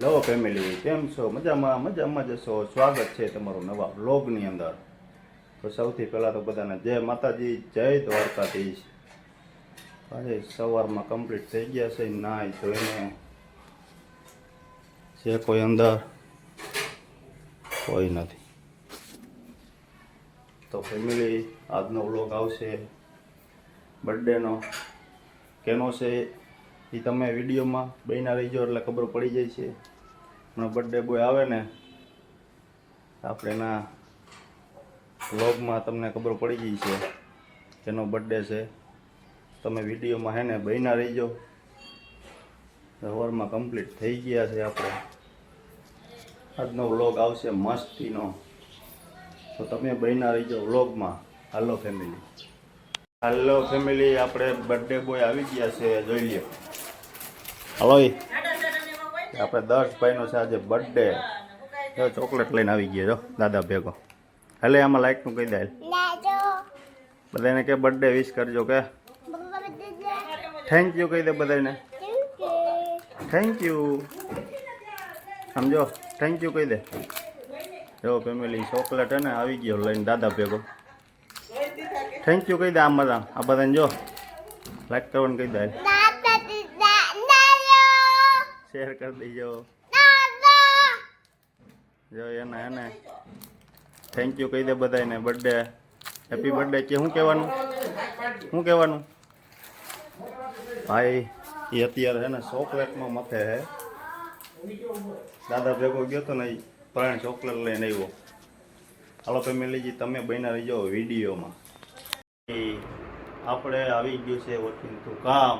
Hello family કેમ છો? મજામાં મજામાં જશો સ્વાગત છે તમારું નવા વ્લોગની અંદર. તો સૌથી પહેલાં તો બધાને જય માતાજી, જય દ્વારકાધીશ. આજે સવારમાં કમ્પ્લીટ થઈ ગયા છે નાય ધોઈને. છે કોઈ અંદર, કોઈ નથી. તો ફેમિલી આજનો વ્લોગ આવશે બર્થડેનો. કેનો છે એ તમે વિડીયોમાં બહેના રહીજો એટલે ખબર પડી જાય છે. હમણાં બર્થડે બોય આવે ને, આપણે એના વ્લોગમાં તમને ખબર પડી ગઈ છે, જેનો બર્થડે છે. તમે વિડીયોમાં હે ને બન્યા રહીજો. સવારમાં કમ્પ્લીટ થઈ ગયા છે આપણે. આજનો વ્લોગ આવશે મસ્તીનો. તો તમે બન્યા રહીજો વ્લોગમાં હાલો ફેમિલી હાલો ફેમિલી આપણે બર્થડે બોય આવી ગયા છે, જોઈ લ્યો. હલો. આપણે દસ ભાઈનો છે આજે બર્થડે જો ચોકલેટ લઈને આવી ગયા જો દાદા ભેગો. હાલે આમાં લાઈટનું કહી દે બધાને કે બર્થડે વિશ કરજો કે. થેન્ક યુ કહી દે બધાને. થેન્ક યુ સમજો? થેન્ક યુ કહી દે. જો ફેમિલી ચોકલેટ હે ને આવી ગયો લઈને દાદા ભેગો. થેન્ક યુ કહી દે આમ બધા આ બધાને જો. લાઈક કરવાનું કહી દે શેર કરી દેજો. જો એને એને. થેન્ક યુ કહી દે બધાને બર્થડે હેપી બર્થડે કે શું કહેવાનું? શું કહેવાનું? ભાઈ, એ અત્યારે છે ને ચોકલેટમાં મથે હે. દાદા ભેગો ગયો તો ને ત્રણ ચોકલેટ લઈને આવ્યો. હાલો ફેમિલીજી, તમે બન્યા રહીજો વિડીયોમાં. આપણે આવી ગયું છે ઓચિંતું કામ.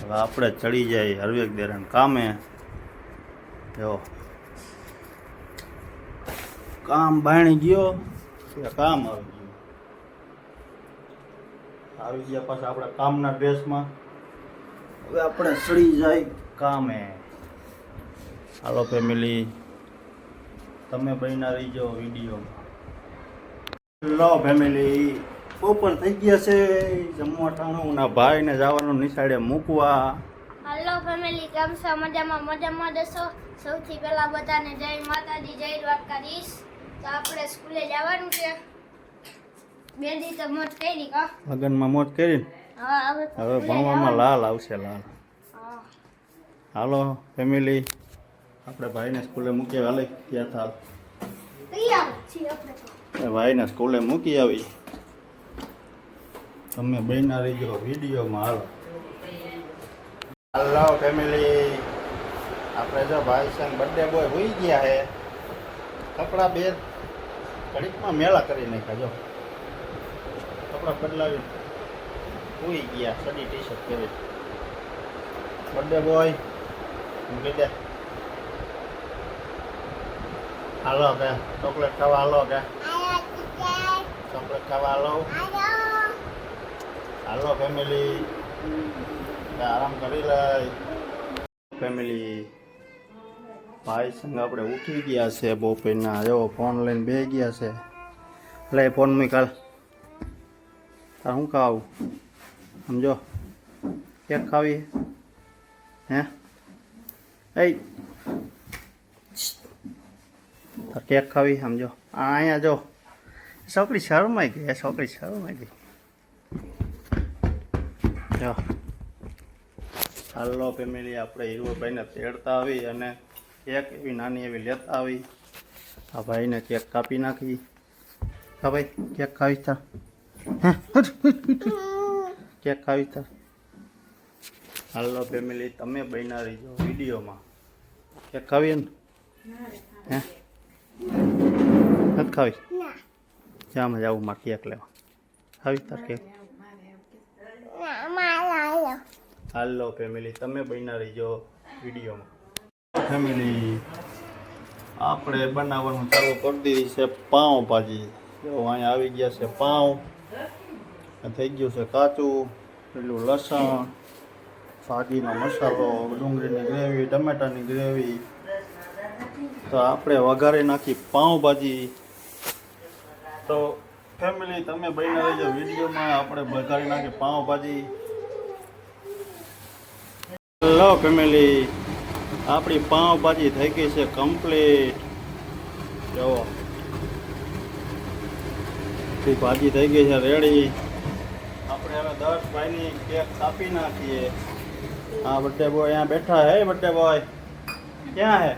હવે આપણે ચડી જાય હરવેક દેરાન કામે. જો. કામ બાણી ગયો કામ આવી ગયું? આવી ગયા પાછા આપણે કામના ડ્રેસમાં. હવે આપણે ચડી જાય કામે. હાલો ફેમિલી, તમે બન્યા રહીજો વિડીયોમાં. Hello family. બપોર થઈ ગયા છે. જમવા ટાણું ના ભાઈને જવાનું નિશાળે મૂકવા. હલો ફેમિલી કેમ છો? મજામાં મજામાં દેશો સૌથી પહેલા બધાને જય માતાજી જય દ્વારકાધીશ. તો આપણે સ્કૂલે જવાનું છે. બે દી તો મોજ કરી કા લગ્નમાં મોજ કરીને હા હવે તો ભણવામાં લાલ આવશે લાલ. હા. હાલો ફેમિલી આપણે ભાઈને સ્કૂલે મૂકી હાલે ત્યાં થાલ? તો. ભાઈને સ્કૂલે મૂકી આવી. તમે બહેના રહીજો વિડીયોમાં હાલો. હાલો ફેમિલી આપણે જો ભાઈ સંગ બર્થડે બોય હોઈ ગયા હે કપડાં બે ઘડીકમાં મેળા કરી નાખ્યા જો. કપડાં બદલાવી હોઈ ગયા સડી ટી શર્ટ પહેરી. બર્થડે બોય મૂકી દે. હાલો કે ચોકલેટ ખાવા હાલો કે ચોકલેટ ખાવા હાલો. હાલો ફેમિલી આરામ કરી લાય ફેમિલી ભાઈ સંગ આપણે ઉઠી ગયા છે બપોરના. જો ફોન લઈને બે ગયા છે. લે ફોન મૂક કાલ તાર શું ખાવું? સમજો? કેક ખાવી? હે? એ તાર કેક ખાવી, સમજો? આ અહીંયા જો. છોકરી શરમાઈ ગઈ, છોકરી શરમાઈ ગઈ. જો. હાલો ફેમિલી આપણે હીરોભાઈને તેડતા આવી અને કેક એવી નાની એવી લેતા આવી. આ ભાઈને કેક કાપી નાખી. હા ભાઈ કેક ખાવી તાર હે? કેક ખાવી તાર હાલો ફેમિલી તમે બન્યા રહીજો વિડીયોમાં. કેક ખાવી ને હે? નથી ખાવી? જામ જાવું માં કેક લેવા. ખાવી તાર કેક? હાલો ફેમિલી, તમે બન્યા રહીજો વિડીયોમાં. ફેમિલી, આપણે બનાવવાનું ચાલુ કરી દીધી છે પાઉં ભાજી. જો અહીંયા આવી ગયા છે પાઉં થઈ ગયું છે કાચું પેલું લસણ ભાજીનો મસાલો, ડુંગળીની ગ્રેવી, ટમેટાની ગ્રેવી. તો આપણે વઘારી નાખી પાઉંભાજી તો ફેમિલી, તમે બન્યા રહીજો વિડીયોમાં. આપણે વઘારી નાખી પાઉંભાજી હેલો ફેમિલી આપણી પાવભાજી થઈ ગઈ છે કમ્પ્લીટ જુઓ. ભાજી થઈ ગઈ છે રેડી આપણે હવે દસ ભાઈની કેક કાપી નાખીએ. હા બર્થડે બોય અહીંયા બેઠા હે બર્થડે બોય ક્યાં હે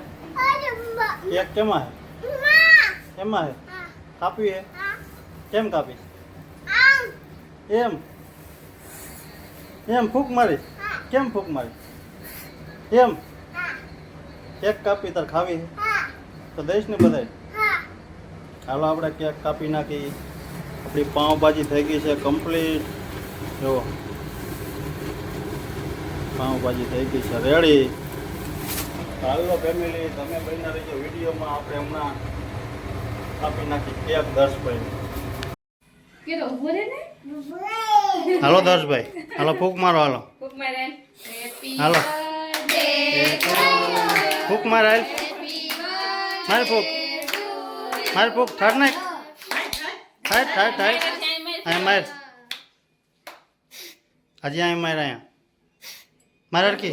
કેક કેમાં હે કેમાં હે કાપી હે કેમ કાપી? એમ? એમ ફૂક મારી? કેમ ફૂક મારી? એમ? કેક કાપી તાર ખાવી તો દઈશ ને બધાય. હાલો આપણે કેક કાપી નાખી. આપણી પાઉંભાજી થઈ ગઈ છે કમ્પ્લીટ જો પાઉંભાજી થઈ ગઈ છે રેડી હાલો ફેમિલી તમે બન્યા રહીજો વિડીયોમાં. આપણે હમણાં કાપી નાખી કેક દર્શભાઈ કેતો ઊભો રે ને? હાલો દર્શભાઈ હાલો ફૂક મારો હાલો. હાલો. ફૂક માર હાલ. માર ફૂક. માર ફૂક. ઠાર નાખ. થાય થાય થાય અહીં માર. હજી અહીં માર અહીંયા. માર હરકી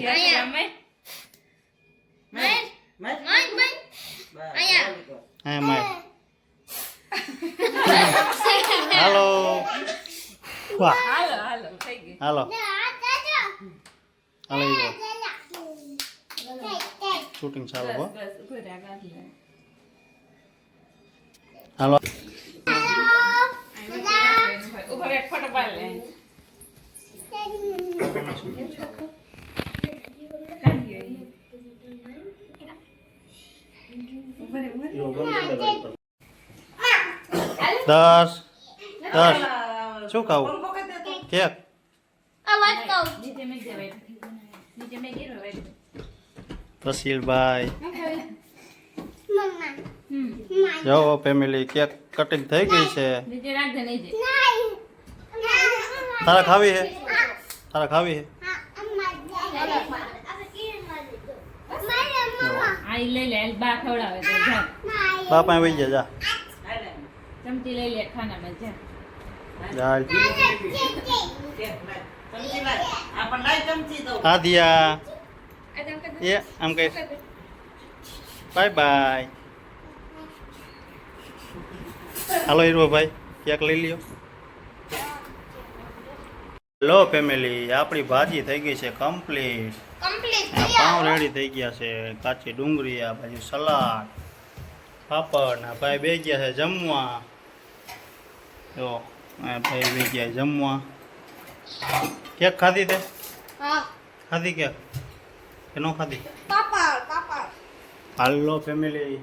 અહીંયા માર. હાલો. હાલો હાલો હાલો. હાલો. શૂટિંગ ચાલુ હો બસ ઊભો રે આગળ લે હાલો ઊભો રે ફોટો પાડ લે દસ દસ શું ખાવું કેક નીચે મેં દે ભાઈ નીચે મેં ગીરો ભાઈ રસીલભાઈ હમ જો ફેમિલી કેક કટિંગ થઈ ગઈ છે તારા ખાવી હે તારા ખાવી હે બાપા વહી જા. જા. ચમચી લઈ લે ખાનામાં જા. જા ચમચી દઉં. આદિયા એ આમ કઈ બાય બાય હાલો હીરવાભાઈ કેક લઈ લ્યો. લો ફેમિલી આપણી ભાજી થઈ ગઈ છે કમ્પ્લીટ પાઉં રેડી થઈ ગયા છે. કાચી ડુંગળી આ બાજુ સલાડ પાપડ ના ભાઈ બે ગયા છે જમવા. જો ભાઈ બે ગયા જમવા. કેક ખાધી તે? ખાધી કેક કે ન ખાધી. હાલો ફેમિલી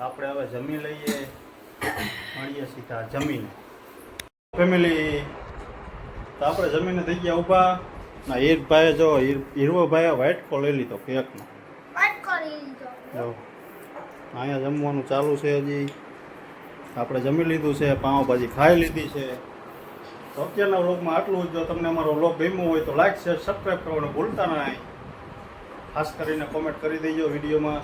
આપણે હવે જમી લઈએ. મળીએ સીધા જમીને. ફેમિલી તો આપણે જમીને થઈ ગયા ઊભા. ના હીરભાઈએ જો હીર હીરવોભાઈએ વ્હાઈટ કોલ લઈ લીધો કેકનો. જો અહીંયા જમવાનું ચાલુ છે હજી. આપણે જમી લીધું છે પાઉંભાજી ખાઈ લીધી છે. તો અત્યારના વ્લોગમાં આટલું જ. જો તમને અમારો વ્લોગ ગમ્યો હોય તો લાઈક શેર સબસ્ક્રાઈબ કરવાનું ભૂલતા નહીં. ખાસ કરીને કોમેન્ટ કરી દેજો વિડીયોમાં.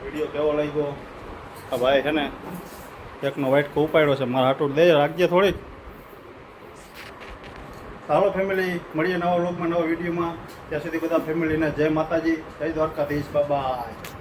વીડિયો કેવો લાગ્યો? આ ભાઈ છે ને, એકનો વ્હાઈટ કો ઉપાડ્યો છે. મારા હાટું દે રાખજે થોડીક. ચાલો ફેમિલી મળીએ નવા લોકમાં નવા વિડીયોમાં. ત્યાં સુધી બધા ફેમિલીને જય માતાજી, જય દ્વારકાધીશ. બાય